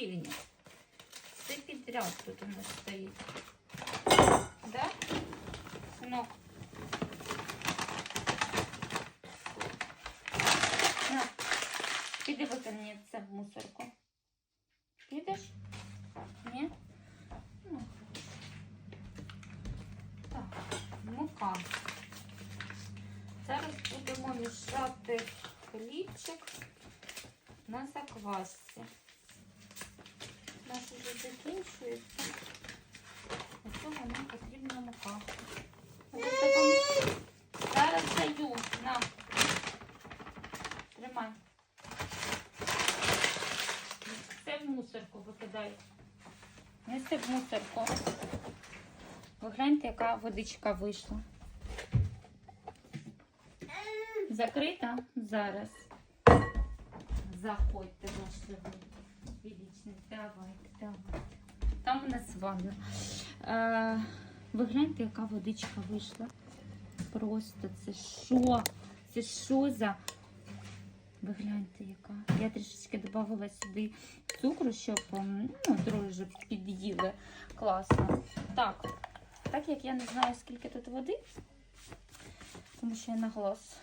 гривень. Все підряд тут у нас стоїть. Да? Синок? На, піди викинь це в мусорку. Підеш? Ні? Ну. Так, мука. Зараз будемо мішати хлібчик на заквасці. У нас вже закінчується. Для цього нам потрібна мука. Зараз даю. На. Тримай. Це в мусорку викидай. Неси в мусорку. Ви гляньте, яка водичка вийшла. Закрита зараз. Заходьте, ваше величне. Давайте, давайте. Там у нас ванна. Е, ви гляньте, яка водичка вийшла. Просто це що? Це що за. Ви гляньте, яка. Я трішечки додавала сюди цукру, щоб м, ну, дрожжі під'їли. Класно. Так, так як я не знаю, скільки тут води, тому що я на глаз,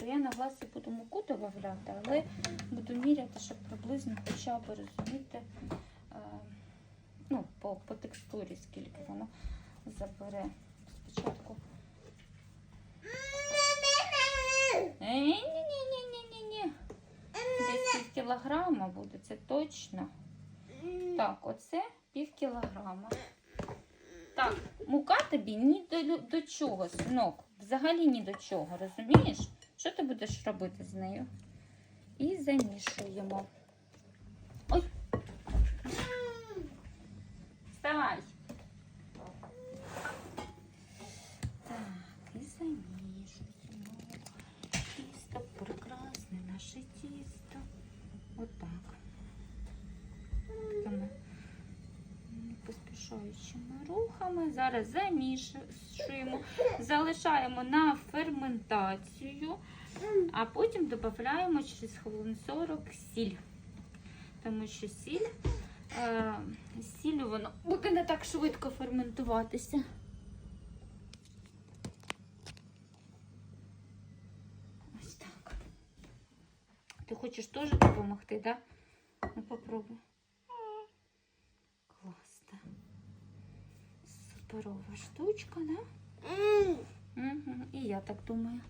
то я на глаз буду муку додавати, але буду міряти, щоб приблизно хоча б розуміти е, ну, по, по текстурі, скільки воно забере. Спочатку. Ні-ні-ні-ні-ні-ні. Десь пів кілограма буде, це точно. Так, оце пів кілограма. Так, мука тобі ні до, до чого, синок. Взагалі ні до чого, розумієш? Що ти будеш робити з нею? І замішуємо. Ой. Вставай. Так, і замішуємо. Тісто прекрасне, наше тісто. Отак. Поспішаючими рухами. Зараз замішуємо, залишаємо на ферментацію, а потім додаємо через хвилин 40 сіль. Тому що сіль, е, сіллю воно буде не так швидко ферментуватися. Ось так. Ти хочеш теж допомогти, так? Да? Ну попробуй. Класно. Суперова штучка, да? Угу. І я так думаю.